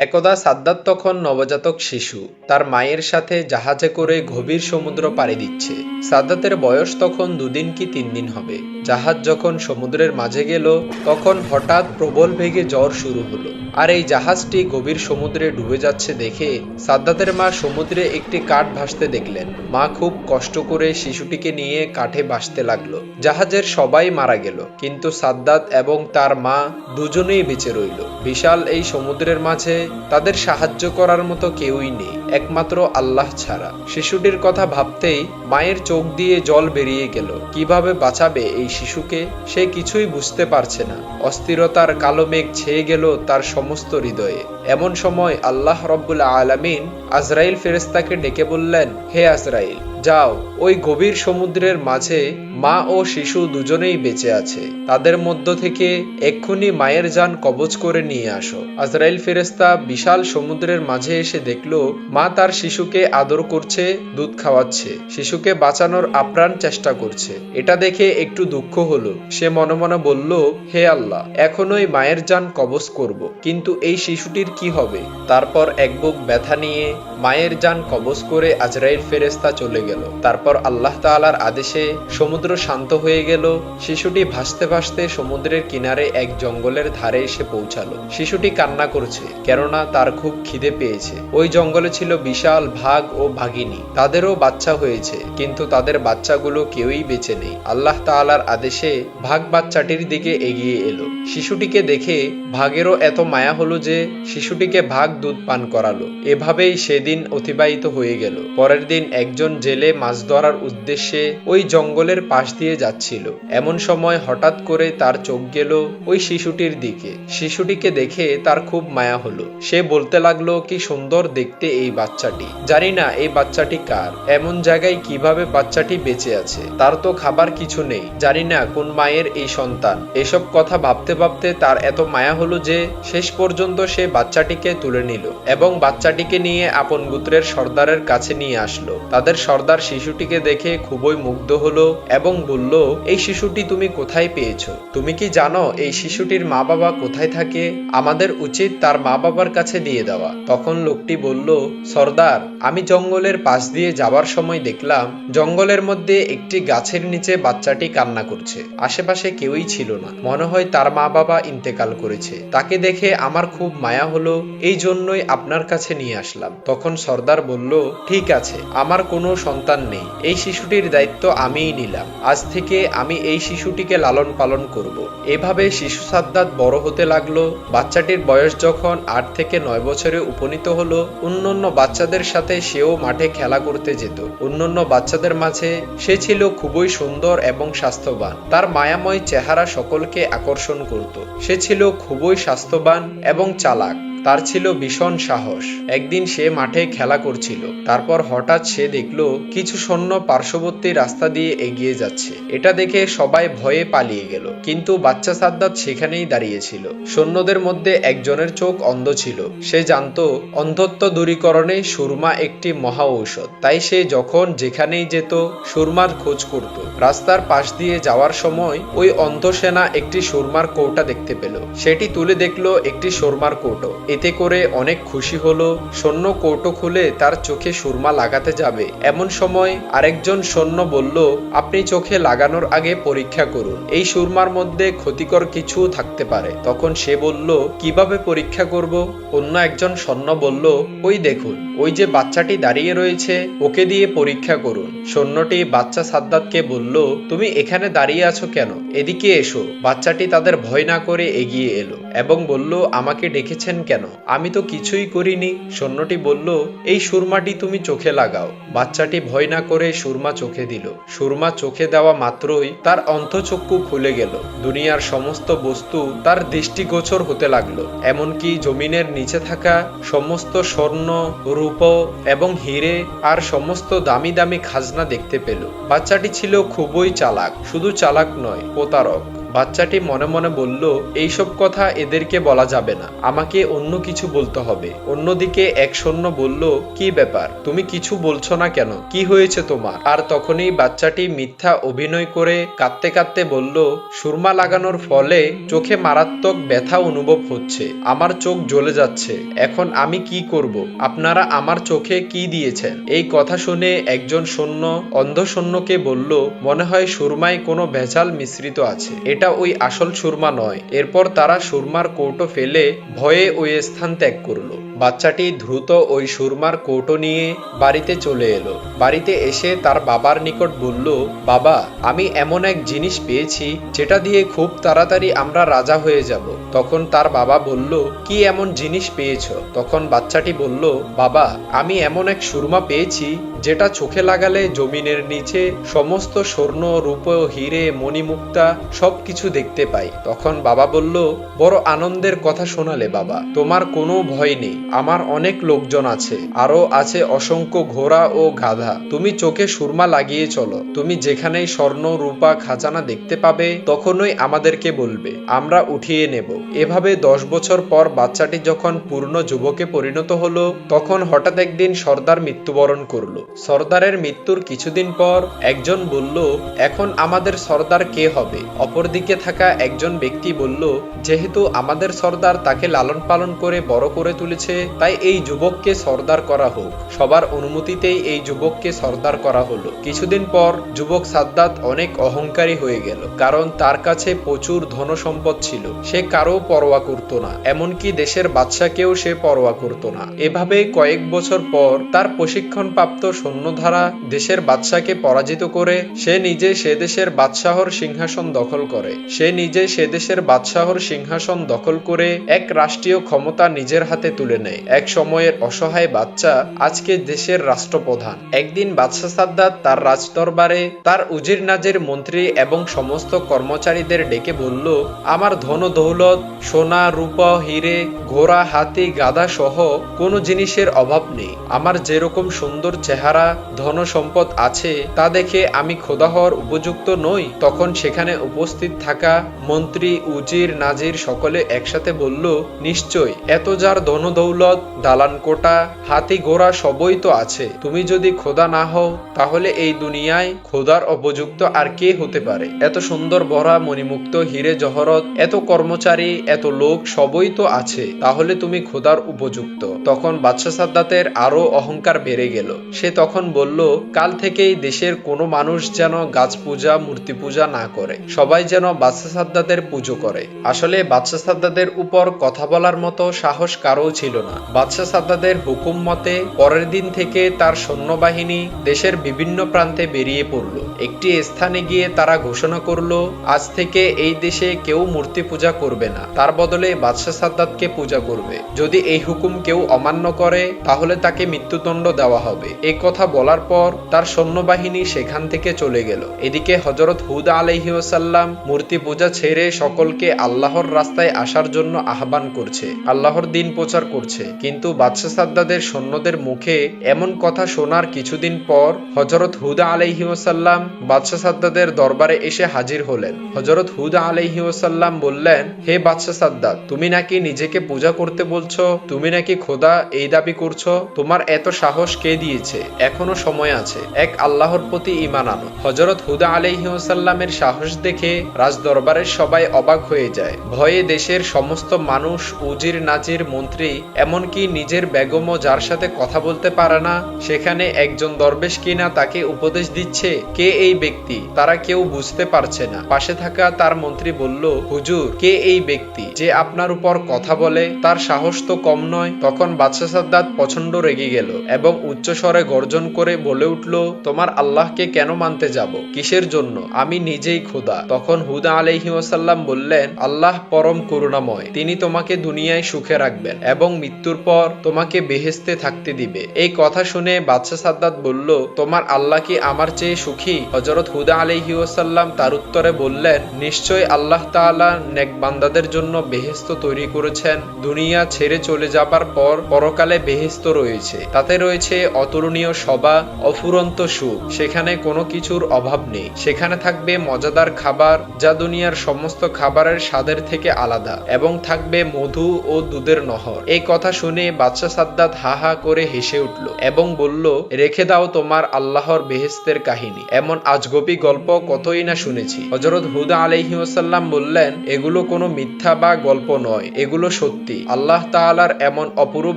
একদা সাদ্দাত তখন নবজাতক শিশু। তার মায়ের সাথে জাহাজে করে গভীর সমুদ্র পাড়ি দিচ্ছে। সাদ্দাতের বয়স তখন দুদিন কি তিন দিন হবে। জাহাজ যখন সমুদ্রের মাঝে গেল, তখন হঠাৎ প্রবল বেগে জ্বর শুরু হলো। আর এই জাহাজটি গভীর সমুদ্রে ডুবে যাচ্ছে দেখে সাদ্দাতের মা সমুদ্রে একটি কাঠ ভাসতে দেখলেন। মা খুব কষ্ট করে শিশুটিকে নিয়ে কাঠে ভাসতে লাগল। জাহাজের সবাই মারা গেল, কিন্তু সাদ্দাত এবং তার মা দুজনেই বেঁচে রইল। বিশাল এই সমুদ্রের মাঝে তাদের সাহায্য করার মতো কেউই নেই, একমাত্র আল্লাহ ছাড়া। শিশুটির কথা ভাবতেই মায়ের চোখ দিয়ে জল বেরিয়ে গেল। কীভাবে বাঁচাবে এই শিশুকে, সে কিছুই বুঝতে পারছে না। অস্থিরতার কালো মেঘ ছেয়ে গেল তার সমস্ত হৃদয়ে। এমন সময় আল্লাহ রব্বুল আলামিন আজরাইল ফেরেস্তাকে ডেকে বললেন, হে আজরাইল, যাও, ওই গভীর সমুদ্রের মাঝে মা ও শিশু দুজনেই বেঁচে আছে। তাদের মধ্য থেকে এক্ষুনি মায়ের যান কবজ করে নিয়ে আসো। আজরাইল ফেরেস্তা বিশাল সমুদ্রের মাঝে এসে দেখল, মা তার শিশুকে আদর করছে, দুধ খাওয়াচ্ছে। শিশুকে বাঁচানোর আপ্রাণ চেষ্টা করছে। এটা দেখে একটু দুঃখ হলো। সে মনে মনে বলল, হে আল্লাহ, এখনোই মায়ের যান কবজ করব। কিন্তু এই শিশুটির কি হবে? তারপর এক বুক ব্যথা নিয়ে মায়ের যান কবজ করে আজরাইল ফেরেস্তা চলে গেল। তারপর আল্লাহ তাআলার আদেশে সমুদ্র শান্ত হয়ে গেল। শিশুটি ভাসতে ভাসতে সমুদ্রের কিনারে এক জঙ্গলের ধারে এসে পৌঁছালো। শিশুটি কান্না করছে, কেননা তার খুব খিদে পেয়েছে। ওই জঙ্গলে ছিল বিশাল ভাগ ও ভাগিনী। তাদেরও বাচ্চা হয়েছে, কিন্তু তাদের বাচ্চাগুলো কেউই বেঁচে নেই। আল্লাহ তাআলার আদেশে ভাগ বাচ্চাটির দিকে এগিয়ে এলো। শিশুটিকে দেখে ভাগেরও এত মায়া হলো যে শিশুটিকে ভাগ দুধ পান করালো। এভাবেই সেদিন অতিবাহিত হয়ে গেল। পরের দিন একজন জেলে মাছ ধরার উদ্দেশ্যে ওই জঙ্গলের পাশ দিয়ে যাচ্ছিল। এমন সময় হঠাৎ করে তার চোখ গেল ওই শিশুটির দিকে। শিশুটিকে দেখে তার খুব মায়া হলো। সে বলতে লাগল, কি সুন্দর দেখতে এই বাচ্চাটি। জানি না এই বাচ্চাটি কার। এমন জায়গায় কীভাবে বাচ্চাটি বেঁচে আছে? তার তো খাবার কিছু নেই। জানি না কোন মায়ের এই সন্তান। এসব কথা ভাবতে ভাবতে তার এত মায়া হলো যে শেষ পর্যন্ত সে বাচ্চাটিকে তুলে নিল এবং বাচ্চাটিকে নিয়ে আপন গোত্রের সর্দারের কাছে নিয়ে আসলো। তাদের সর্দার শিশুটিকে দেখে খুবই মুগ্ধ হলো এবং বলল, এই শিশুটি তুমি কোথায় পেয়েছ? তুমি কি জানো এই শিশুটির মা বাবা কোথায় থাকে? আমাদের উচিত তার মা বাবার কাছে দিয়ে দেওয়া। তখন লোকটি বলল, সর্দার, আমি জঙ্গলের পাশ দিয়ে যাবার সময় দেখলাম জঙ্গলের মধ্যে একটি গাছের নিচে বাচ্চাটি কান্না করছে। আশেপাশে কেউই ছিল না। মনে হয় তার মা বাবা ইন্তেকাল করেছে। তাকে দেখে আমার খুব মায়া হলো এই জন্যই আপনার কাছে নিয়ে আসলাম। তখন সর্দার বলল, ঠিক আছে, আমার কোনো সন্তান নেই। এই শিশুটির দায়িত্ব আমিই নিলাম। আজ থেকে আমি এই শিশুটিকে লালন পালন করব। এভাবে শিশু সাদ্দাত বড় হতে লাগল। বাচ্চাটির বয়স যখন আট থেকে নয় বছরে উপনীত হলো, অন্যান্য বাচ্চাদের সাথে সেও মাঠে খেলা করতে যেত। অন্যান্য বাচ্চাদের মাঝে সে ছিল খুবই সুন্দর এবং স্বাস্থ্যবান। তার মায়াময় চেহারা সকলকে আকর্ষণ করত। সে ছিল খুবই স্বাস্থ্যবান এবং চালাক। তার ছিল ভীষণ সাহস। একদিন সে মাঠে খেলা করছিল। তারপর হঠাৎ সে দেখল, কিছু সৈন্য পার্শ্ববর্তী রাস্তা দিয়ে এগিয়ে যাচ্ছে। এটা দেখে সবাই ভয়ে পালিয়ে গেল। কিন্তু বাচ্চা সাদ্দাত সেখানেই দাঁড়িয়েছিল। সৈন্যদের মধ্যে একজনের চোখ অন্ধ ছিল। সে জানতো, অন্ধত্ব দূরীকরণে সুরমা একটি মহা ঔষধ। তাই সে যখন যেখানেই যেত, সুরমার খোঁজ করত। রাস্তার পাশ দিয়ে যাওয়ার সময় ওই অন্ধ সেনা একটি সুরমার কৌটা দেখতে পেল। সেটি তুলে দেখল একটি সুরমার কৌটো। এতে করে অনেক খুশি হলো। সৈন্য কৌটো খুলে তার চোখে সুরমা লাগাতে যাবে। এমন সময় আরেকজন সৈন্য বলল, আপনি চোখে লাগানোর আগে পরীক্ষা করুন। এই সুরমার মধ্যে ক্ষতিকর কিছু থাকতে পারে। তখন সে বলল, কীভাবে পরীক্ষা করব? অন্য একজন সৈন্য বলল, ওই দেখুন, ওই যে বাচ্চাটি দাঁড়িয়ে রয়েছে, ওকে দিয়ে পরীক্ষা করুন। সৈন্যটি বাচ্চা সাদ্দাতকে বলল, তুমি এখানে দাঁড়িয়ে আছো কেন? এদিকে এসো। বাচ্চাটি তাদের ভয় না করে এগিয়ে এলো এবং বলল, আমাকে ডেকেছেন কেন? আমি তো কিছুই করিনি। সৈন্যটি বলল, এই সুরমাটি তুমি চোখে লাগাও। বাচ্চাটি ভয় না করে সুরমা চোখে দিল। সুরমা চোখে দেওয়া মাত্রই তার অন্তচক্ষু খুলে গেল। দুনিয়ার সমস্ত বস্তু তার দৃষ্টিগোচর হতে লাগল। এমনকি জমিনের নিচে থাকা সমস্ত স্বর্ণ, রূপ এবং হিরে আর সমস্ত দামি দামি খাজনা দেখতে পেল। বাচ্চাটি ছিল খুবই চালাক, শুধু চালাক নয়, প্রতারক। বাচ্চাটি মনে মনে বলল, এইসব কথা এদেরকে বলা যাবে না। আমাকে অন্য কিছু বলতে হবে। অন্যদিকে এক সৈন্য বলল, কি ব্যাপার? তুমি কিছু বলছো না কেন? কি হয়েছে তোমার? আর তখনই বাচ্চাটি মিথ্যা অভিনয় করে কাঁদতে কাঁদতে বলল, সুরমা লাগানোর ফলে চোখে মারাত্মক ব্যথা অনুভব হচ্ছে। আমার চোখ জ্বলে যাচ্ছে। এখন আমি কি করব? আপনারা আমার চোখে কি দিয়েছেন? এই কথা শুনে একজন সৈন্য অন্ধ সৈন্যকে বলল, মনে হয় সুরমায় কোনো ভেজাল মিশ্রিত আছে। এটা ওই আসল সুরমা নয়। এরপর তারা সুরমার কৌটো ফেলে ভয়ে ওই স্থান ত্যাগ করল। বাচ্চাটি দ্রুত ওই সুরমার কৌটো নিয়ে বাড়িতে চলে এলো। বাড়িতে এসে তার বাবার নিকট বলল, বাবা, আমি এমন এক জিনিস পেয়েছি যেটা দিয়ে খুব তাড়াতাড়ি আমরা রাজা হয়ে যাব। তখন তার বাবা বলল, কি এমন জিনিস পেয়েছ? তখন বাচ্চাটি বলল, বাবা, আমি এমন এক সুরমা পেয়েছি যেটা চোখে লাগালে জমিনের নিচে সমস্ত স্বর্ণ, রূপ, হিরে, মণিমুক্তা সবকিছু দেখতে পাই। তখন বাবা বলল, বড় আনন্দের কথা শোনালে বাবা, তোমার কোনো ভয় নেই। আমার অনেক লোকজন আছে আরও আছে অসংখ্য ঘোড়া ও গাধা। তুমি চোখে সুরমা লাগিয়ে চলো। তুমি যেখানেই স্বর্ণ, রূপা, খাজানা দেখতে পাবে, তখনই আমাদেরকে বলবে, আমরা উঠিয়ে নেব। এভাবে দশ বছর পর বাচ্চাটি যখন পূর্ণ যুবকে পরিণত হলো, তখন হঠাৎ একদিন সর্দার মৃত্যুবরণ করল। সর্দারের মৃত্যুর কিছুদিন পর একজন বলল, এখন আমাদের সর্দার কে হবে? অপরদিকে থাকা একজন ব্যক্তি বলল, যেহেতু আমাদের সর্দার তাকে লালন পালন করে বড় করে তুলেছে তাই এই যুবককে সর্দার করা হোক। সবার অনুমতিতেই এই যুবককে সর্দার করা হলো। কিছুদিন পর যুবক সাদ্দাত অনেক অহংকারী হয়ে গেল, কারণ তার কাছে প্রচুর ধন সম্পদ ছিল। সে কারও পরোয়া করত না, এমনকি দেশের বাদশাকেও সে পরোয়া করত না। এভাবে কয়েক বছর পর তার প্রশিক্ষণপ্রাপ্ত সৈন্যধারা দেশের বাদশাকে পরাজিত করে, সে নিজে সে দেশের বাদশাহর সিংহাসন দখল করে। সে নিজে সে দেশের বাদশাহর সিংহাসন দখল করে এক রাষ্ট্রীয় ক্ষমতা নিজের হাতে তুলে নেয়। এক সময়ের অসহায় বাচ্চা আজকে দেশের রাষ্ট্রপ্রধান। একদিন বাদশাহ সাদ্দাত তার রাজদরবারে তার উজির নাজের মন্ত্রী এবং সমস্ত কর্মচারীদের ডেকে বলল, আমার ধন দৌলত, সোনা, রূপা, হিরে, ঘোড়া, হাতি গাদা সহ কোনো জিনিসের অভাব নেই। আমার যেরকম সুন্দর চেহারা, ধন সম্পদ আছে, তা দেখে আমি খোদা হওয়ার উপযুক্ত নই। তখন সেখানে উপস্থিত থাকা মন্ত্রী উজির নাজির সকলে একসাথে বলল, নিশ্চয়, এত যার ধন দৌলত দালান কোটা হাতি ঘোড়া সবই তো আছে। তুমি যদি খোদা না হও, তাহলে এই দুনিয়ায় খোদার উপযুক্ত আর কে হতে পারে? এত সুন্দর ভরা মণিমুক্ত, হিরে জহরত, এত কর্মচারী, এত লোক সবই তো আছে। তাহলে তুমি খোদার উপযুক্ত। তখন বাদশাহ সাদ্দাতের আরও অহংকার বেড়ে গেল। সে তখন বলল, কাল থেকেই দেশের কোনো মানুষ যেন গাছ পূজা, মূর্তি পূজা না করে। সবাই যেন বাদশাহ সাদ্দাতের পুজো করে। আসলে বাদশাহ সাদ্দাতের উপর কথা বলার মতো সাহস কারও ছিল না। বাদশাহ সাদ্দাতের হুকুম মতে পরের দিন থেকে তার সৈন্যবাহিনী দেশের বিভিন্ন প্রান্তে বেরিয়ে পড়ল। একটি স্থানে গিয়ে তারা ঘোষণা করল, আজ থেকে এই দেশে কেউ মূর্তি পূজা করবে না। তার বদলে বাদশাহ পূজা করবে। যদি এই হুকুম কেউ অমান্য করে, তাহলে তাকে মৃত্যুদণ্ড দেওয়া হবে। এই কথা বলার পর তার সৈন্যবাহিনী সেখান থেকে চলে গেল। এদিকে হজরত হুদা আলহিউসাল্লাম মূর্তি পূজা ছেড়ে সকলকে আল্লাহর রাস্তায় আসার জন্য আহ্বান করছে। আল্লাহর দিন প্রচার করছে। কিন্তু বাদশাহ সাদ্দাদের সৈন্যদের মুখে এমন কথা শোনার কিছুদিন পর হজরত হুদা আলহিউসাল্লাম বাদশাহ সাদ্দাদের দরবারে এসে হাজির হলেন। হজরত হুদা আলহিউসাল্লাম বললেন, হে বাদশাহ সাদ্দাত তুমি নাকি নিজেকে পূজা করতে বলছো? তুমি নাকি খোদা এই দাবি করছ? তোমার এত সাহস কে দিয়েছে? এখনও সময় আছে। এক আল্লাহর প্রতি ইমান আনো। হজরত হুদা আলহিউসাল্লামের সাহস দেখে রাজ দরবারের সবাই অবাক হয়ে যায়। ভয়ে দেশের সমস্ত মানুষ উজির নাজির মন্ত্রী এমনকি নিজের বেগমও যার সাথে কথা বলতে পারে না, সেখানে একজন দরবেশ কিনা তাকে উপদেশ দিচ্ছে কে এই ব্যক্তি, তারা কেউ বুঝতে পারছে না। পাশে থাকা তার মন্ত্রী বলল, হুজুর, কে এই ব্যক্তি যে আপনার উপর কথা বলে, তার সাহস তো কম নয়? তখন বাদশাহ সাদ্দাত প্রচণ্ড রেগে গেল এবং উচ্চ স্বরে গর্জন করে বলে উঠল, তোমার আল্লাহকে কেন মানতে যাব? কিসের জন্য? আমি নিজেই খোদা তখন হুদা আলহি ওসাল্লাম বললেন, আল্লাহ পরম করুণাময়, তিনি তোমাকে দুনিয়ায় সুখে রাখবেন এবং মৃত্যুর পর তোমাকে বেহেস্তে থাকতে দিবে। এই কথা শুনে বাদশাহ সাদ্দাত বলল, তোমার আল্লাহ কি আমার চেয়ে সুখী? হজরত হুদা আলহি ওসাল্লাম তার উত্তরে বললেন নিশ্চয় আল্লাহ তাআলা নেক বান্দাদের জন্য বেহেস্ত তৈরি করেছেন। দুনিয়া ছেড়ে চলে যাবার পর পরকালে বেহেস্ত রয়েছে। তাতে রয়েছে অতুলনীয় সভা অফুরন্ত সুখ। সেখানে কোনো কিছুর অভাব নেই। সেখানে থাকবে মজাদার খাবার, যা দুনিয়ার সমস্ত খাবারের স্বাদের থেকে আলাদা এবং থাকবে মধু ও দুধের নহর। এই কথা শুনে বাদশাহ সাদ্দাত হা হা করে হেসে উঠল এবং বলল, রেখে দাও তোমার আল্লাহর বেহেস্তের কাহিনী। এমন আজগবি গল্প কতই না শুনেছি। হজরত হুদা আলহি ওসাল্লাম বললেন, এগুলো কোনো মিথ্যা বা গল্প নয়, এগুলো সত্যি। আল্লাহ তাআলার এমন অপরূপ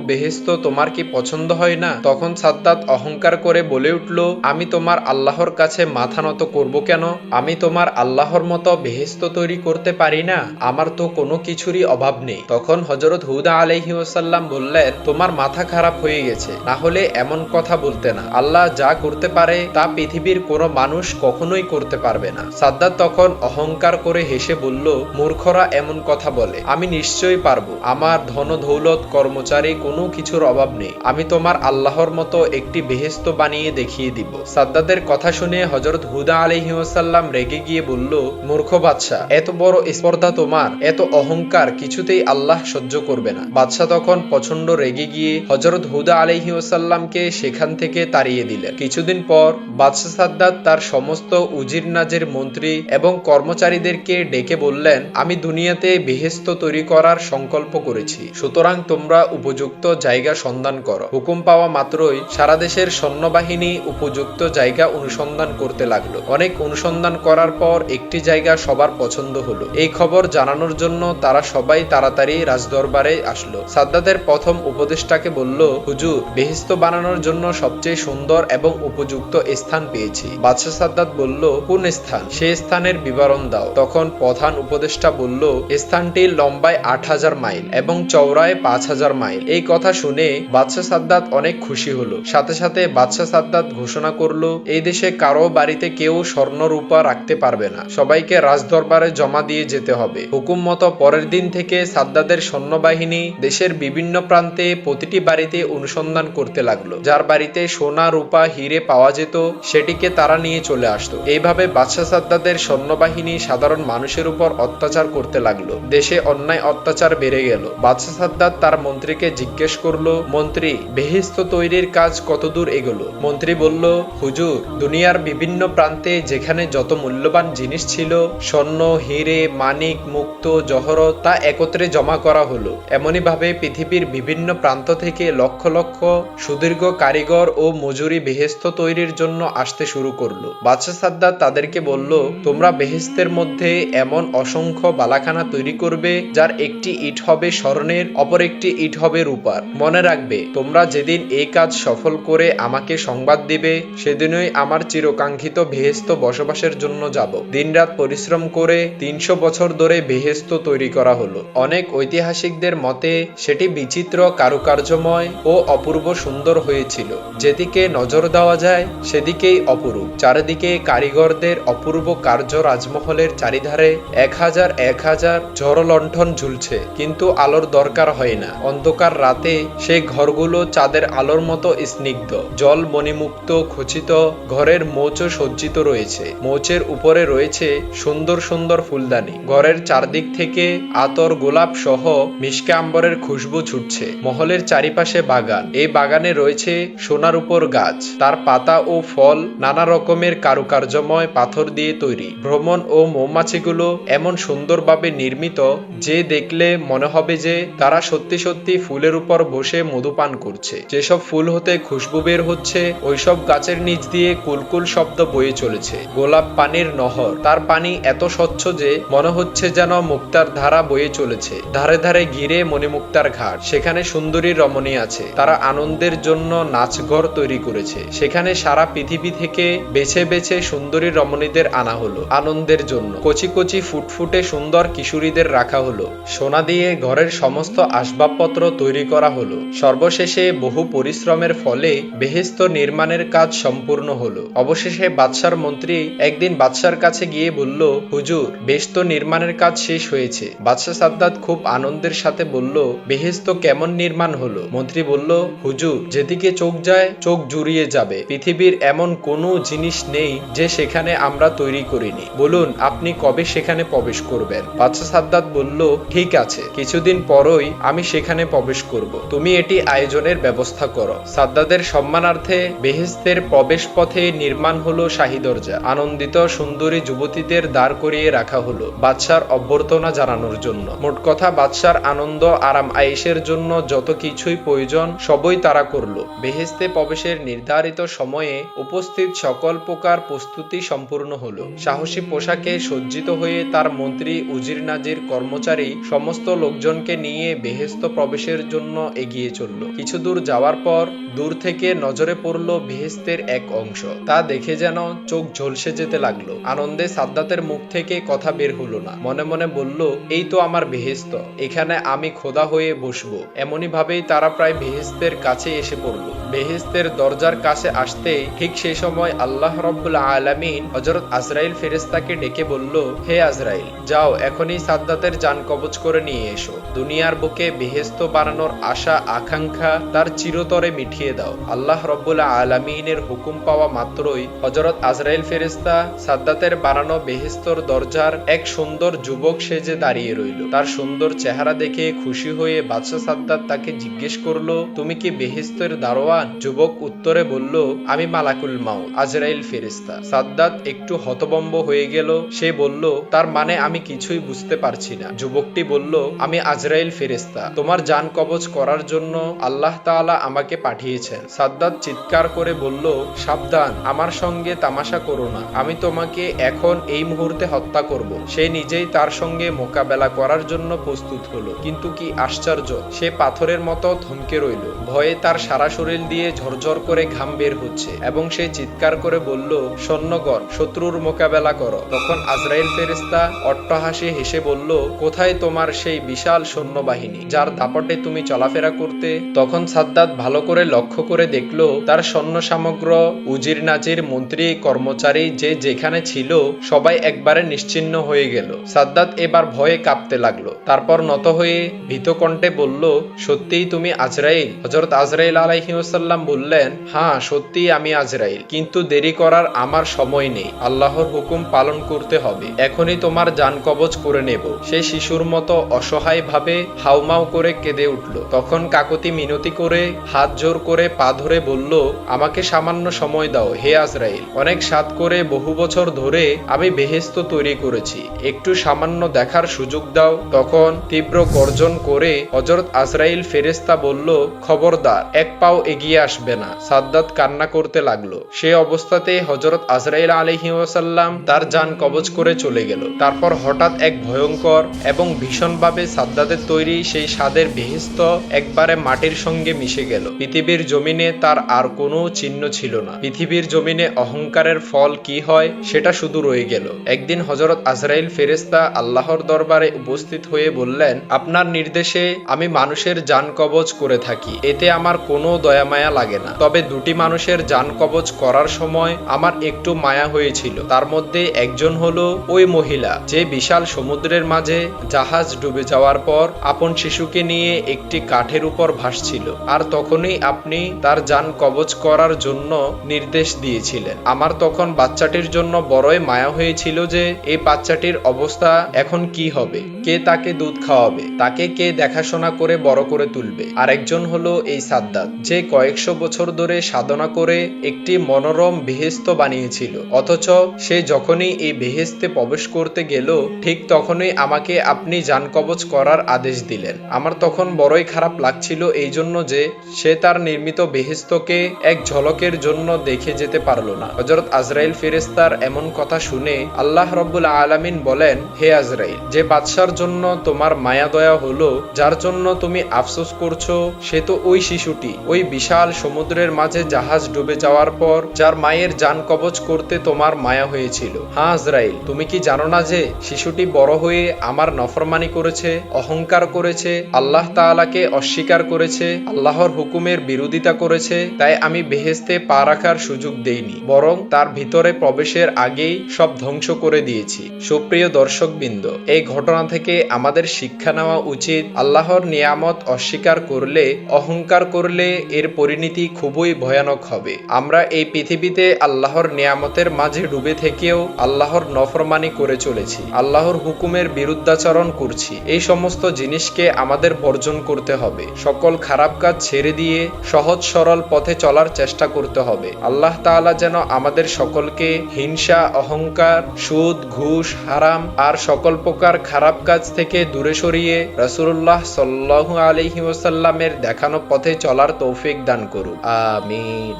বেহেস্ত তোমার কি পছন্দ হয় না? তখন সাদ্দাত অহংকার করে বলে উঠল, আমি তোমার আল্লাহর কাছে মাথা নত করব কেন? আমি তোমার আল্লাহর মতো বেহেস্ত তৈরি করতে পারি না। আমার তো কোনো কিছুরই অভাব নেই। তখন হজরত হুদা আলহি ওসাল্লাম বললেন তোমার মাথা খারাপ হয়ে গেছে। না হলে এমন কথা বলতে না। আল্লাহ যা করতে পারে, তা পৃথিবীর কোনো মানুষ কখনোই করতে পারবে না। সাদ্দাত তখন অহংকার করে হেসে বলল, মূর্খরা এমন কথা বলে। আমি নিশ্চয়ই পারব। আমার ধন দৌলত কর্মচারী কোনো কিছুর অভাব নেই। আমি তোমার আল্লাহর মতো একটি বেহেস্ত বানিয়ে দেখিয়ে দিব। সাদ্দাতের কথা শুনে হজরত হুদা আলহি ওসাল্লাম রেগে গিয়ে বলল, মূর্খ বাদশাহ, এত বড় স্পর্ধা তোমার। এত অহংকার কিছুতেই আল্লাহ সহ্য করবে না। বাদশাহ তখন প্রচণ্ড রেগে গিয়ে হজরত হুদা আলহি ওসাল্লামকে সেখান থেকে তাড়িয়ে দিলেন। কিছুদিন পর বাদশাহ সাদ্দাত তার সমস্ত উজির নাজের মন্ত্রী এবং কর্মচারীদেরকে ডেকে বললেন, আমি দুনিয়াতে বেহেস্ত তৈরি করার সংকল্প করেছি। সুতরাং তোমরা উপযুক্ত জায়গা সন্ধান করো। হুকুম পাওয়া মাত্রই সারা দেশের সৈন্যবাহিনী উপযুক্ত জায়গা অনুসন্ধান করতে লাগল। অনেক অনুসন্ধান করার পর একটি জায়গা সবার পছন্দ হলো। এই খবর জানানোর জন্য তারা সবাই তাড়াতাড়ি রাজদরবারে আসলো। সাদ্দাতের প্রথম উপদেষ্টাকে বলল, হুজুর বেহিস্ত বানানোর জন্য সবচেয়ে সুন্দর এবং উপযুক্ত স্থান পেয়েছি। বাদশাহ সাদ্দাত বলল, কোন স্থান? সে স্থানের বিবরণ দাও। তখন প্রধান উপদেষ্টা বলল, স্থানটি লম্বায় আট হাজার মাইল এবং চওড়ায় পাঁচ হাজার মাইল। এই কথা শুনে বাদশাহ সাদ্দাত অনেক খুশি হলো। সাথে সাথে বাদশাহ সাদ্দাত ঘোষণা করল, এই দেশে কারও বাড়িতে কেউ স্বর্ণ রূপা রাখতে পারবে না। সবাইকে রাজদরবারে জমা দিয়ে যেতে হবে। হুকুম মতো পরের দিন থেকে সাদ্দাতের সৈন্যবাহিনী দেশের বিভিন্ন প্রান্তে প্রতিটি বাড়িতে অনুসন্ধান করতে লাগল। যার বাড়িতে সোনা, রূপা, হিরে পাওয়া যেত, সেটিকে তারা নিয়ে চলে আসতো। এইভাবে বাদশাহ সাদ্দাতের সৈন্যবাহিনী সাধারণ মানুষের উপর অত্যাচার করতে লাগল। দেশে অন্যায় অত্যাচার বেড়ে গেল। বাদশাহ সাদ্দাত তার মন্ত্রীকে জিজ্ঞেস করল, মন্ত্রী বেহিস্ত তৈরির কাজ কতদূর এগোলো? মন্ত্রী বলল, হুজুর, দুনিয়ার বিভিন্ন প্রান্তে যেখানে যত মূল্যবান জিনিস ছিল, স্বর্ণ, হিরে, মানিক, মুক্ত, জহরত, তা একত্রে জমা করা হলো। এমনই ভাবে পৃথিবীর বিভিন্ন প্রান্ত থেকে লক্ষ লক্ষ সুদীর্ঘ কারিগর ও মজুরি বেহেস্ত তৈরির জন্য আসতে শুরু করল। বাদশাহ সাদ্দাত তাদেরকে বলল, তোমরা বেহেস্তের মধ্যে এমন অসংখ্য বালাখানা তৈরি করবে, যার একটি ইট হবে স্বর্ণের, অপর একটি ইট হবে রূপার। মনে রাখবে, তোমরা যেদিন এই কাজ সফল করে আমাকে সংবাদ দিবে, সেদিনই আমার চিরকাঙ্ক্ষিত বেহেস্ত বসবাসের জন্য যাব। দিনরাত পরিশ্রম করে তিনশো বছর ধরে বেহেস্ত তৈরি করা হলো। অনেক ঐতিহাসিকদের মতে, সেটি বিচিত্র কারুকার্যময় ও অপূর্ব সুন্দর হয়েছিল। যেদিকে নজর দেওয়া যায়, সেদিকেই অপরূপ। চারিদিকে কারিগরদের অপূর্ব কার্য রাজমহলের চারিধারে এক হাজার এক হাজার জড়লণ্ঠন ঝুলছে, কিন্তু আলোর দরকার হয় না। অন্ধকার রাতে সেই ঘরগুলো চাঁদের আলোর মতো স্নিগ্ধ। জল মণিমুক্ত খচিত, ঘরের মৌচও সজ্জিত রয়েছে। মৌচের উপরে রয়েছে সুন্দর সুন্দর ফুলদানি। ঘরের চারদিক থেকে আতর গোলাপ সহ মিশকে আম্বরের খুশবু ছুটছে। মহলের চারিপাশে বাগান। এই বাগানে রয়েছে সোনার উপর গাছ। তার পাতা ও ফল নানা রকমের কারুকার্যময় পাথর দিয়ে তৈরি। ভ্রমণ ও মৌমাছিগুলো এমন সুন্দরভাবে নির্মিত যে দেখলে মনে হবে যে তারা সত্যি সত্যি ফুলের উপর বসে মধু পান করছে। যেসব ফুল হতে খুশবু বের হচ্ছে, ওইসব গাছের নিচ দিয়ে কুলকুল শব্দ বয়ে চলেছে। গোলাপ পানির নহর। তার পানি এত স্বচ্ছ যে মনে হচ্ছে যেন মুক্তার ধারা বয়ে চলেছে। ধারে ধারে ঘিরে মণিমুক্তার ঘাট। সেখানে সুন্দরী রমণী আছে। তারা আনন্দের জন্য নাচঘর তৈরি করেছে। সেখানে সারা পৃথিবী থেকে বেছে বেছে সুন্দরী রমণীদের আনা হলো আনন্দের জন্য। কচি কচি ফুটফুটে সুন্দর কিশোরীদের রাখা হলো। সোনা দিয়ে ঘরের সমস্ত আসবাবপত্র তৈরি করা হলো। সর্বশেষে বহু পরিশ্রমের ফলে বেহেস্ত নির্মাণের কাজ সম্পূর্ণ হলো। অবশেষে বাদশার মন্ত্রী একদিন বাদশার কাছে গিয়ে বলল, হুজুর, বেহেস্ত নির্মাণের কাজ শেষ হয়েছে। বাদশাহ সাদ্দাত খুব আনন্দের সাথে বলল, বেহেস্ত বেহেস্ত কেমন নির্মাণ হলো? মন্ত্রী বলল, হুজুর, যেদিকে চোখ যায়, চোখ জুড়িয়ে যাবে। পৃথিবীর এমন কোনো জিনিস নেই যে সেখানে আমরা তৈরি করিনি। বলুন, আপনি কবে সেখানে প্রবেশ করবেন? বাদশাহ সাদ্দাত বলল, ঠিক আছে, কিছুদিন পরই আমি সেখানে প্রবেশ করব। তুমি এটি আয়োজনের ব্যবস্থা করো। সাদ্দাদের সম্মানার্থে বেহেস্তের প্রবেশ পথে নির্মাণ হলো শাহী দরজা। আনন্দিত সুন্দরী যুবতীদের দাঁড় করিয়ে রাখা হলো বাদশার অভ্যর্থনা জানানোর জন্য। মোট কথা, বাদশার আনন্দ আরাম আয়েশের জন্য যত কিছুই প্রয়োজন সবই তারা করল। বেহেস্তে প্রবেশের নির্ধারিত সময়ে উপস্থিত সকল প্রকার প্রস্তুতি সম্পূর্ণ হলো। সাহসী পোশাকে সজ্জিত হয়ে তার মন্ত্রী উজির নাজির কর্মচারী সমস্ত লোকজনকে নিয়ে বেহেস্ত প্রবেশের জন্য এগিয়ে চলল। কিছু দূর যাওয়ার পর দূর থেকে নজরে পড়ল বেহেস্তের এক অংশ। তা দেখে যেন চোখ ঝলসে যেতে লাগল। আনন্দে সাদ্দাতের মুখ থেকে কথা বের হলো না। মনে মনে বলল, এই তো আমার বেহেস্ত এখানে আমি খোদা হয়ে বসবো এমনই ভাবেই তারা প্রায় বেহেস্তের কাছে এসে পড়ল। বেহেস্তের দরজার কাছে আসতে ঠিক সেই সময় আল্লাহ রব্বুল আলামিন হজরত আজরাইল ফেরেস্তাকে ডেকে বলল, হে আজরাইল, যাও, এখনই সাদ্দাতের যান কবচ করে নিয়ে এসো। দুনিয়ার বুকে বেহেস্ত বানানোর আশা, আকাঙ্ক্ষা তার চিরতরে মিঠিয়ে দাও। আল্লাহ রব্বুল আলামিনের হুকুম পাওয়া মাত্রই হজরত আজরাইল ফেরেস্তা সাদ্দাতের বানানো বেহেস্তর দরজার এক সুন্দর যুবক সেজে দাঁড়িয়ে রইল। তার সুন্দর চেহারা দেখে খুশি হয়ে বাদশাহ সাদ্দাত তাকে জিজ্ঞেস করল, তুমি কি বেহেস্তের দারোয়ান? যুবক উত্তরে বলল, আমি মালাকুল মাউত, আজরাইল ফেরেস্তা সাদ্দাত একটু হতবম্ব হয়ে গেল, সে বলল, তার মানে আমি কিছুই বুঝতে পারছি না। যুবকটি বলল, আমি আজরাইল ফেরেস্তা তোমার যান কবচ করার জন্য আল্লাহ তাআলা আমাকে পাঠিয়েছেন। সাদ্দাত চিৎকার করে বলল, সাবধান, আমার সঙ্গে তামাশা করো না, আমি তোমাকে এখন এই মুহূর্তে হত্যা করব। সে নিজেই তার সঙ্গে মোকাবেলা করার জন্য প্রস্তুত হলো, কিন্তু কি আশ্চর্য সে পাথরের মতো থমকে রইল। ভয়ে তার সারা শরীর দিয়ে ঝরঝর করে ঘাম বের হচ্ছে এবং সে চিৎকার করে বলল, সৈন্যগণ, শত্রুর মোকাবেলা করো। তখন আজরাইল ফেরেস্তা অট্টহাসি হেসে বলল, কোথায় তোমার সেই বিশাল সৈন্যবাহিনী, যার দাপটে তুমি চলাফেরা করতে? তখন সাদ্দাত ভালো করে লক্ষ্য করে দেখল, তার সৈন্য সামগ্র উজির নাজির মন্ত্রী, কর্মচারী যে যেখানে ছিল, সবাই একবারে নিশ্চিন্ন হয়ে গেল। সাদ্দাত এবার ভয়ে কাঁপতে লাগল। তারপর নত হয়ে ভীত কণ্ঠে বলল, সত্যিই তুমি আজরাইল? হজরত আজরাইল আলাইহিউসাল্লাম বললেন হ্যাঁ সত্যি আমি আজরাইল, কিন্তু দেরি করার আমার সময় নেই। আল্লাহর হুকুম পালন করতে হবে। এখনই তোমার যান কবচ করে নেব। সে শিশুর মতো অসহায় ভাবে হাউমাউ করে কেঁদে উঠল। তখন কাকতি মিনতি করে হাত জোর করে পা ধরে বলল, আমাকে সামান্য সময় দাও, হে আজরাইল। অনেক সাত করে বহু বছর ধরে আমি বেহেস্ত তৈরি করেছি। একটু সামান্য দেখার সুযোগ দাও। তখন তীব্র গর্জন করে হজরত আজরাইল ফেরেস্তা বলল, খবরদার, এক পাও এগিয়ে আসবে না। সাদ্দাত কান্না করতে লাগল। সে অবস্থাতে হজরত আজরাইল আলহি ওয়াসাল্লাম তার যান কবজ করে চলে গেল। তারপর হঠাৎ এক ভয়ঙ্কর এবং ভীষণভাবে সাদ্দাতের তৈরি সেই স্বাদের বেহেস্ত একবারে মাটির সঙ্গে মিশে গেল। পৃথিবীর জমিনে তার আর কোনো চিহ্ন ছিল না। পৃথিবীর জমিনে অহংকারের ফল কি হয়, সেটা শুধু রয়ে গেল। একদিন হজরত আজরাইল ফেরেস্তা আল্লাহর দরবারে উপস্থিত হয়ে বললেন, আপনার নির্দেশে আমি মানুষের যান কবজ করে থাকি। এতে আমার কোনো দয়া মায়া লাগে না। তবে দুটি মানুষের যান কবজ করার সময় আমার একটু মায়া হয়েছিল। তার মধ্যে একজন হলো ওই মহিলা যে বিশাল সমুদ্রের মাঝে জাহাজ ডুবে যাওয়ার পর আপন শিশুকে নিয়ে একটি কাঠের উপর ভাসছিল। আর তখনই আপনি তার যান কবজ করার জন্য নির্দেশ দিয়েছিলেন। আমার তখন বাচ্চাটির জন্য বড়ই মায়া হয়েছিল যে এই বাচ্চাটির অবস্থা এখন কি হবে? কে তাকে দুধ খাওয়াবে? তাকে কে দেখাশোনা করে বড় করে তুলবে। আর একজন হলো এই সাদ্দাত, যে কয়েকশো বছর ধরে সাধনা করে একটি মনোরম বেহেস্ত বানিয়েছিল। অথচ সে যখনই এই বেহেস্তে প্রবেশ করতে গেল, ঠিক তখনই আমাকে আপনি যান কবচ করার আদেশ দিলেন। আমার তখন বড়ই খারাপ লাগছিল এই জন্য যে সে তার নির্মিত বেহেস্তকে এক ঝলকের জন্য দেখে যেতে পারল না। হজরত আজরাইল ফেরেস্তার এমন কথা শুনে আল্লাহ রব্বুল আলামিন বলেন, হে আজরাইল, যে বাদশার জন্য তোমার মায়া দয়া হলো, যার জন্য তুমি আফসোস করছ? সে তো ওই শিশুটি। ওই বিশাল সমুদ্রের মাঝে জাহাজ ডুবে যাওয়ার পর যার মায়ের যান কবচ করতে তোমার মায়া হয়েছিল। হ্যাঁ আজরাইল, তুমি কি জানো না যে শিশুটি বড় হয়ে আমার নফরমানি করেছে, অহংকার করেছে, আল্লাহ তাআলাকে অস্বীকার করেছে, আল্লাহর হুকুমের বিরোধিতা করেছে, তাই আমি বেহেস্তে পা রাখার সুযোগ দেইনি, বরং তার ভিতরে প্রবেশের আগেই সব ধ্বংস করে দিয়েছি। সুপ্রিয় দর্শকবৃন্দ, এই ঘটনা থেকে আমাদের শিক্ষা নেওয়া উচিত আল্লাহর নিয়ামত অস্বীকার করলে, অহংকার করলে এর পরিণতি খুবই ভয়ানক হবে। আমরা এই পৃথিবীতে আল্লাহর নিয়ামতের মাঝে ডুবে থেকেও আল্লাহর নফরমানি করে চলেছি, আল্লাহর হুকুমের বিরুদ্ধাচরণ করছি। এই সমস্ত জিনিসকে আমাদের বর্জন করতে হবে। সকল খারাপ কাজ ছেড়ে দিয়ে সহজ সরল পথে চলার চেষ্টা করতে হবে। আল্লাহ তাআলা যেন আমাদের সকলকে হিংসা, অহংকার, সুদ, ঘুষ, হারাম আর সকল প্রকার খারাপ কাজ থেকে দূরে সরিয়ে রাসূলুল্লাহ সাল্লাল্লাহু আলাইহি ওয়াসাল্লামের দেখানো পথে চলার তৌফিক দান করুন আমিন।